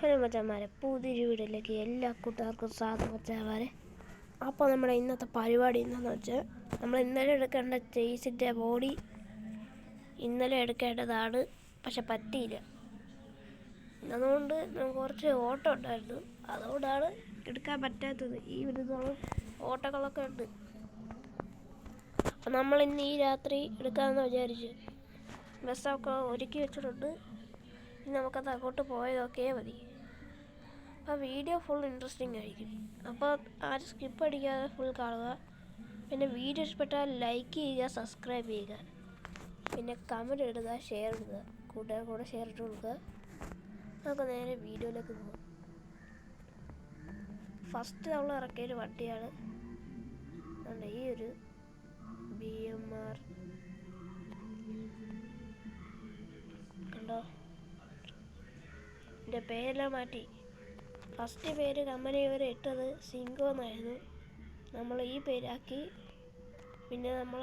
Hello മച്ചാന്മാരെ പുതിയൊരു വീടിലേക്ക് എല്ലാ കൂട്ടുകാർക്കും സ്വാഗതം മച്ചാന്മാരെ അപ്പോൾ നമ്മുടെ ഇന്നത്തെ പരിപാടി എന്താണെന്ന് വെച്ചാൽ നമ്മൾ ഇന്നലെ എടുക്കേണ്ട ചേസിന്റെ ബോഡി ഇന്നലെ എടുക്കേണ്ടതാണ് പക്ഷെ പറ്റിയില്ല. അതുകൊണ്ട് നമുക്ക് കുറച്ച് ഓട്ടം ഉണ്ടായിരുന്നു. അതുകൊണ്ടാണ് എടുക്കാൻ പറ്റാത്തത്. ഈ ഇതോളം ഓട്ടങ്ങളൊക്കെ ഉണ്ട്. അപ്പം നമ്മൾ ഇന്ന് ഈ രാത്രി എടുക്കാമെന്ന് വിചാരിച്ചു ബസ്സൊക്കെ ഒരുക്കി വെച്ചിട്ടുണ്ട്. ഇനി നമുക്കത് അങ്ങോട്ട് പോയതൊക്കെ മതി. അപ്പോൾ വീഡിയോ ഫുൾ ഇൻട്രസ്റ്റിംഗ് ആയിരിക്കും. അപ്പോൾ ആരും സ്കിപ്പ് അടിക്കാതെ ഫുൾ കാണുക. പിന്നെ വീഡിയോ ഇഷ്ടപ്പെട്ടാൽ ലൈക്ക് ചെയ്യുക സബ്സ്ക്രൈബ് ചെയ്യുക. പിന്നെ കമന്റ് ഇടുക ഷെയർ ഇടുക. കൂട്ടുകാർ കൂടെ ഷെയർ ഇട്ട് കൊടുക്കുക. നമുക്ക് നേരെ വീഡിയോയിലേക്ക് പോകാം ഫസ്റ്റ് നമ്മൾ ഇറക്കിയൊരു വണ്ടിയാണ്. അതുകൊണ്ട് ഈ ഒരു ബി എം ആർ കണ്ടോ? എന്റെ പേരെല്ലാം മാറ്റി. ഫസ്റ്റ് പേര് കമ്പനി ഇവർ ഇട്ടത് സിങ്കോ എന്നായിരുന്നു. നമ്മൾ ഈ പേരാക്കി. പിന്നെ നമ്മൾ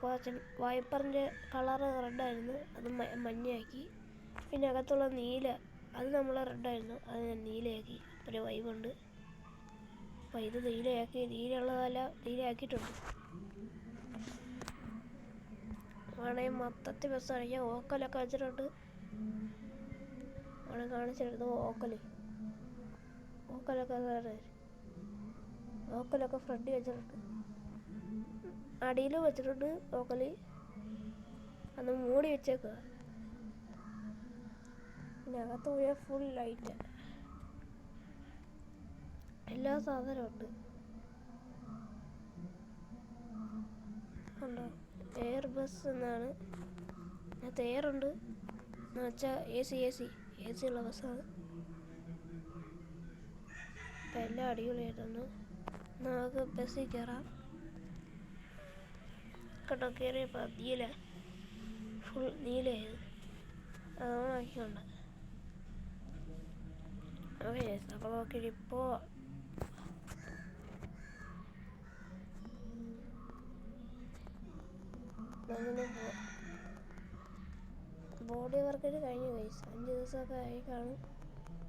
കുറച്ച് വൈപ്പറിന്റെ കളറ് റെഡായിരുന്നു അത് മഞ്ഞയാക്കി. പിന്നെ അകത്തുള്ള നീല അത് നമ്മൾ റെഡായിരുന്നു അത് ഞാൻ നീലയാക്കി. ഒരു വൈബുണ്ട് അപ്പോൾ ഇത് നീലയാക്കി. നീലയുള്ളതെല്ലാം നീലയാക്കിയിട്ടുണ്ട്. ആണെങ്കിൽ മൊത്തത്തിൽ ബസ് ഞാൻ ഓക്കലൊക്കെ വെച്ചിട്ടുണ്ട്. അവിടെ കാണിച്ചിരുന്നത് ഓക്കൽ ഓക്കലൊക്കെ കയറി ലോക്കലൊക്കെ ഫ്രണ്ടിൽ വെച്ചിട്ടുണ്ട്. അടിയിൽ വെച്ചിട്ടുണ്ട് ഓക്കൽ അന്ന് മൂടി വെച്ചേക്കുക പിന്നെ അകത്ത് പോയാൽ ഫുൾ ലൈറ്റ് എല്ലാ സാധനവും ഉണ്ട്. ഉണ്ടോ എയർ ബസ് എന്നാണ്. അതിനകത്ത് എയർ ഉണ്ട്. എന്ന് വെച്ചാൽ A C A C A C ഉള്ള ബസ്സാണ് അപ്പം എല്ലാം അടിപൊളിയായിട്ടുണ്ട്. നമുക്ക് ബസ്സിൽ കയറാം കേട്ടോ കയറിയപ്പോൾ നീല ഫുൾ നീലയായത്. അത് ഓണാക്കിക്കൊണ്ട് അപ്പോൾ നോക്കിയിട്ട് ഇപ്പോൾ ബോഡി വർക്കിന് കഴിഞ്ഞു കഴിച്ചു അഞ്ച് ദിവസമൊക്കെ ആയി കാണും.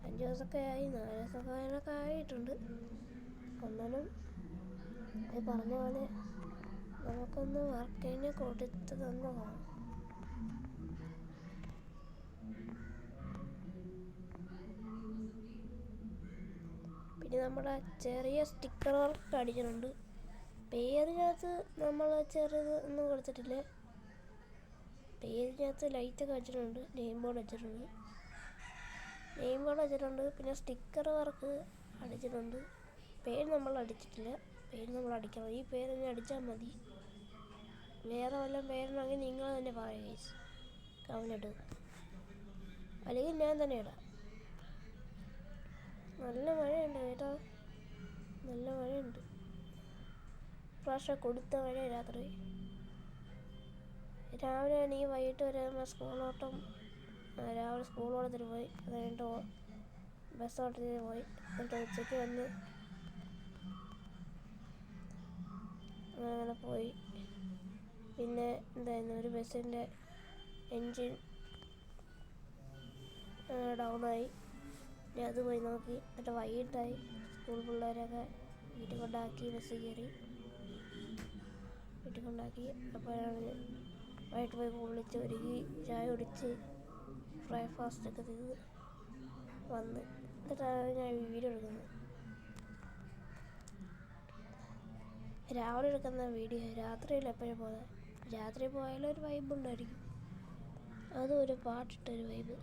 അഞ്ച് ദിവസമൊക്കെ ആയി നാല് ദിവസമൊക്കെ ആയിട്ടുണ്ട്. എന്നാലും ഈ പറഞ്ഞ പോലെ നമുക്കൊന്ന് വർക്കിന് കൊടുത്ത് തന്നതാണ് പിന്നെ നമ്മുടെ ചെറിയ സ്റ്റിക്കർ വർക്ക് അടിച്ചിട്ടുണ്ട് പേരിനകത്ത് നമ്മൾ ചെറുത് ഒന്നും കൊടുത്തിട്ടില്ല. പേരിനകത്ത് ലൈറ്റൊക്കെ വെച്ചിട്ടുണ്ട് നെയിം ബോർഡ് വെച്ചിട്ടുണ്ട്. നെയിം ബോർഡ് വെച്ചിട്ടുണ്ട്. പിന്നെ സ്റ്റിക്കർ വർക്ക് അടിച്ചിട്ടുണ്ട്. പേര് നമ്മൾ അടിച്ചിട്ടില്ല. പേര് നമ്മൾ അടിക്കണം ഈ പേര് തന്നെ അടിച്ചാൽ മതി. വേറെ വല്ല പേരുണ്ടെങ്കിൽ നിങ്ങൾ തന്നെ പറയുക ഗൈസ് കമന്റ് അല്ലെങ്കിൽ ഞാൻ തന്നെ ഇടാം. നല്ല മഴയുണ്ട് കേട്ടോ. നല്ല മഴയുണ്ട്. പ്രാവശ്യം കൊടുത്ത മഴ രാത്രി. രാവിലെ ആണെങ്കിൽ വൈകിട്ട് വരെ സ്കൂളോട്ടം രാവിലെ സ്കൂൾ ഓട്ടത്തിന് പോയി. അത് കഴിഞ്ഞിട്ട് ബസ് ഓട്ടത്തിന് പോയി. എന്നിട്ട് ഉച്ചയ്ക്ക് വന്ന് അങ്ങനെ പോയി. പിന്നെ എന്തായിരുന്നു? ഒരു ബസ്സിന്റെ എൻജിൻ ഡൗണായി പിന്നെ അത് പോയി നോക്കി. എന്നിട്ട് വൈകിട്ടായി. സ്കൂൾ പിള്ളേരൊക്കെ വീട്ടിൽ കൊണ്ടാക്കി ബസ് കയറി. വീട്ടിൽ കൊണ്ടാക്കി. അപ്പോഴാണ് വൈകിട്ട് പോയി വിളിച്ച് ഒരുങ്ങി ചായ കുടിച്ച് ബ്രേക്ക്ഫാസ്റ്റ് ഒക്കെ ചെയ്ത് വന്ന്. എന്നിട്ടാണ് ഞാൻ വീഡിയോ എടുക്കുന്നത്. രാവിലെ എടുക്കുന്ന വീഡിയോ രാത്രിയിൽ എപ്പോഴും പോലെ രാത്രി പോയാലും ഒരു വൈബ് ഉണ്ടായിരിക്കും. അതും ഒരു പാട്ടിട്ടൊരു വൈബ്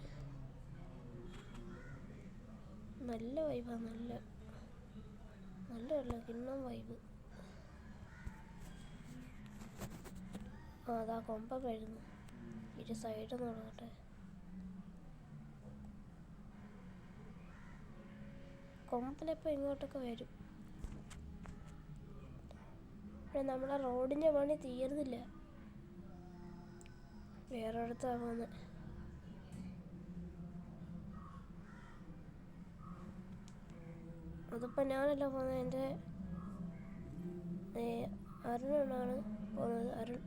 നല്ല വൈബാണ് നല്ല നല്ല നല്ല കിണ്ണം വൈബ് അതാ കൊമ്പ വരുന്നു ഇരു സൈഡിൽ നിന്ന് കൊമ്പനിപ്പോൾ ഇങ്ങോട്ടൊക്കെ വരും. ഇവിടെ നമ്മുടെ റോഡിന്റെ പണി തീരുന്നില്ല വേറെ അടുത്താണ് പോകുന്നത് അതിപ്പോൾ ഞാനല്ല പോകുന്നത് എന്റെ അരുണാണ് പോകുന്നത് അരുൺ.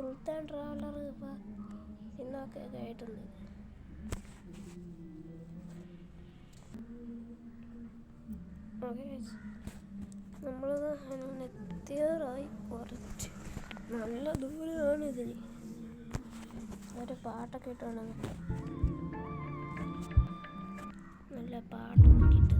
സുൽത്താൻ ട്രാവലർ ഇപ്പോൾ ഇന്നൊക്കെ ആയിട്ടുണ്ട് ഓക്കെ നമ്മളിത് എത്തിയാറായി കുറച്ച് നല്ല ദൂരമാണ് ഇതിന് ഒരു പാട്ടൊക്കെ ഇട്ടാണ്. നല്ല പാട്ടൊക്കെ ഇട്ട്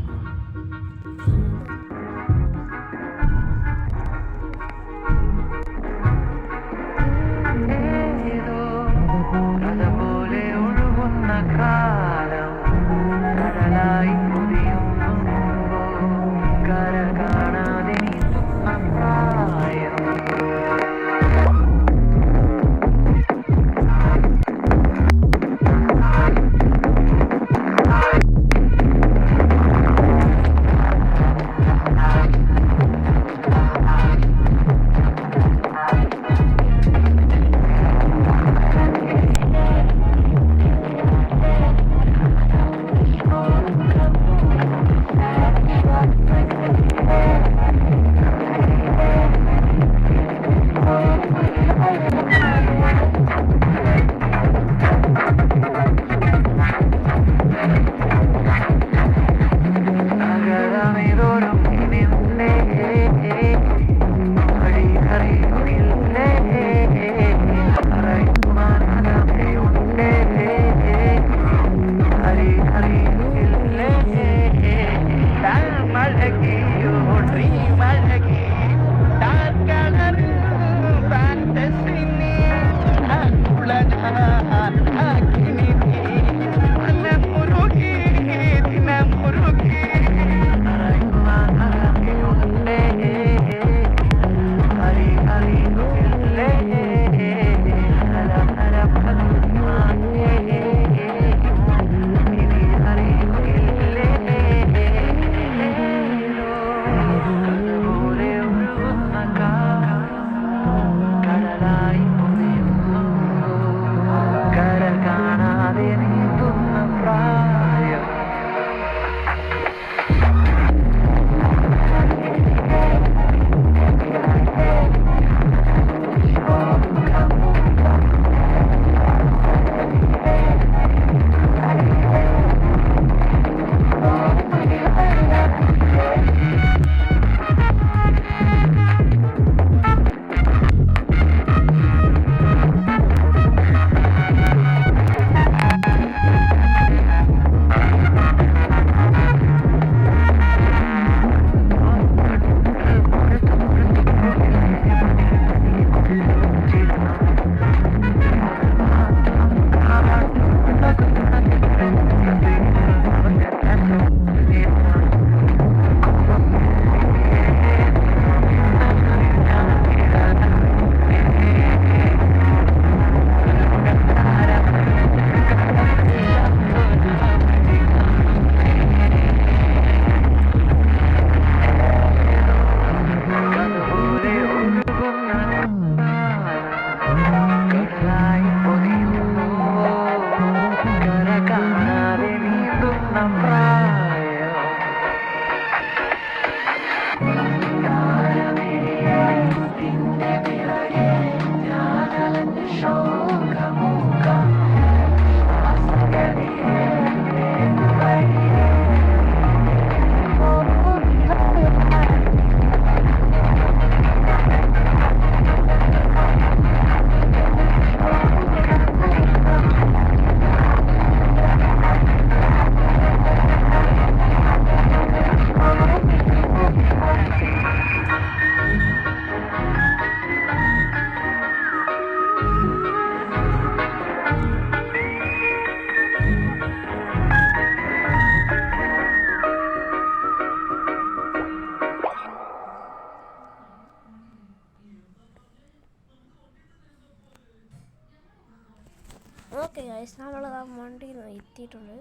ഗൈസ് നമ്മൾ ആ വണ്ടിയിൽ നിന്ന് എത്തിയിട്ടുണ്ട്.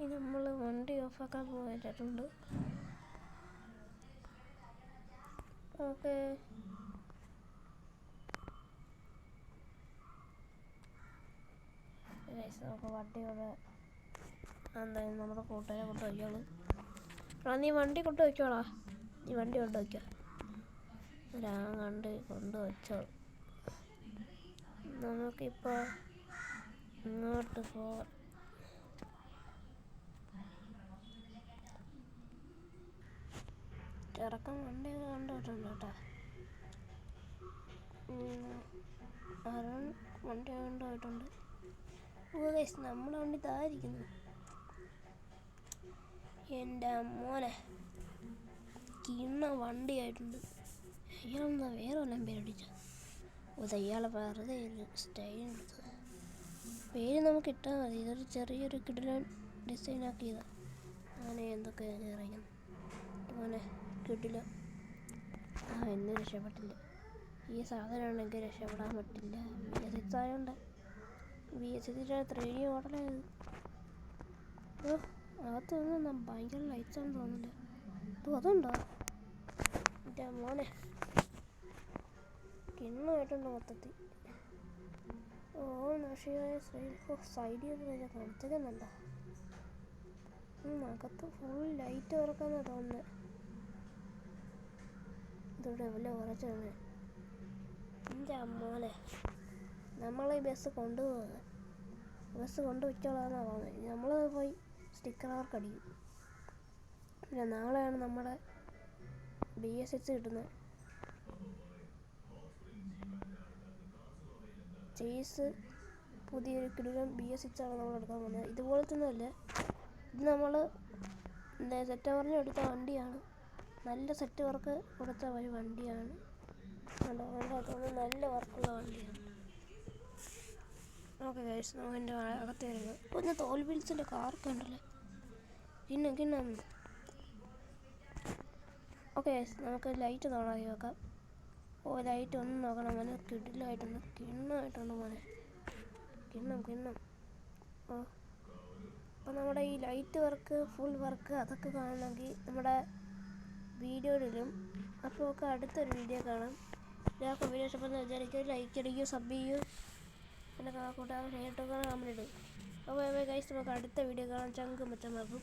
ഇനി നമ്മൾ വണ്ടി ഓഫാക്കാൻ പോയിട്ടുണ്ട്. ഓക്കെ. ഗൈസ് നമുക്ക് വണ്ടിയോടെ എന്തായാലും നമ്മുടെ കൂട്ടുകാരെ കൊണ്ട് വയ്ക്കോളൂ എടാ നീ വണ്ടി കൊണ്ട് വയ്ക്കോടാ നീ വണ്ടി കൊണ്ട് വയ്ക്കോ. ഞാൻ കണ്ട് കൊണ്ട് വച്ചോളൂ നമുക്കിപ്പോൾ ഇങ്ങോട്ട് പോവാം ചെറുക്കൻ വണ്ടി കൊണ്ടുപോയിട്ടുണ്ട് കേട്ടോ അരുൺ വണ്ടി കൊണ്ടുപോയിട്ടുണ്ട് ഉപദേശം നമ്മുടെ വണ്ടി തായിരിക്കുന്നു എന്റെ മോനെ. കിണ്ണ വണ്ടിയായിട്ടുണ്ട്. ഇയാളെന്താ വേറെ വല്ലതും പേരടിച്ച? ഓ ഇയാളെ വെറുതെ സ്റ്റൈൽ എടുത്തത്. പേര് നമുക്ക് ഇട്ടാൽ മതി. ഇതൊരു ചെറിയൊരു കിടിലൻ ഡിസൈൻ ആക്കിയതാണ് അങ്ങനെ എന്തൊക്കെ ഇറങ്ങുന്നത് അങ്ങനെ കിടില ആ എന്നും രക്ഷപ്പെട്ടില്ല. ഈ സാധനമാണെങ്കിൽ രക്ഷപ്പെടാൻ പറ്റില്ല. വി എസ് എക്സ് ആയതുകൊണ്ട് വി എസ് എക്സിന്റെ ത്രീ ഡി മോഡലായത് ഓ അകത്ത് നിന്ന് ഭയങ്കര ലൈറ്റ്സ് ആണെന്ന് തോന്നുന്നത് അപ്പോൾ അതുണ്ടോ? എന്റെ മോനെ. കിണ്ണമായിട്ടുണ്ട് മൊത്തത്തിൽ. നഷിയായ സൈഡ് ഓ സൈഡിൽ നിന്ന് കാണിച്ചതെന്നുണ്ടോ അകത്ത് ഫുൾ ലൈറ്റ് തുറക്കാന്നാ തോന്നുന്നത് ഇതോടെ വല്ല ഉറച്ചാണ് എന്റെ അമ്മാലെ നമ്മളെ ബസ് കൊണ്ടുപോകുന്നത് ബസ് കൊണ്ടുവച്ചോളാന്നാണ് തോന്നുന്നത് നമ്മൾ പോയി സ്റ്റിക്കർ വർക്ക് അടിക്കും പിന്നെ നാളെയാണ് നമ്മുടെ ബി എസ് എച്ച് കിട്ടുന്നത് ചേസ് പുതിയൊരു കിടിലം ബി എസ് സിക്സാണ് നമ്മൾ എടുക്കാൻ പോകുന്നത്. ഇതുപോലത്തെ ഒന്നുമല്ല ഇത് നമ്മൾ സെറ്റ് പറഞ്ഞ് എടുത്ത വണ്ടിയാണ്. നല്ല സെറ്റ് വർക്ക് കൊടുത്ത ഒരു വണ്ടിയാണ്. കണ്ടോ? നല്ല വർക്കുള്ള വണ്ടിയാണ്. ഓക്കെ ഗൈസ് നമുക്ക് എന്റെ അകത്ത് വരുന്നത് ഇന്ന് തോൽ ബിൽസിന്റെ കാർക്ക് ഉണ്ടല്ലേ? കിണ്ണം കിണ്ണം ഓക്കെ നമുക്ക് ലൈറ്റ് കാണാതെ വെക്കാം. ലൈറ്റ് ഒന്ന് നോക്കണം മോനെ. കിടിലായിട്ടൊന്ന് കിണ്ണമായിട്ടുണ്ട് മോനെ. കിണ്ണം കിണ്ണം. ഓ. അപ്പോൾ നമ്മുടെ ഈ ലൈറ്റ് വർക്ക് ഫുൾ വർക്ക് അതൊക്കെ കാണണമെങ്കിൽ നമ്മുടെ വീഡിയോയിലും അപ്പോൾ നമുക്ക് അടുത്തൊരു വീഡിയോ കാണാം. എല്ലാവർക്കും വീഡിയോ ഇഷ്ടപ്പെടുന്ന വിചാരിക്കും ലൈക്ക് അടിക്കും സബ് ചെയ്യും പിന്നെ കൂട്ടുകാർ ഷെയർ ഇട്ടൊക്കെ കമന്റ് ഇടും. അപ്പോൾ ഗൈസ് നമുക്ക് അടുത്ത വീഡിയോ കാണാം. ചങ്ക് മച്ചമാക്കും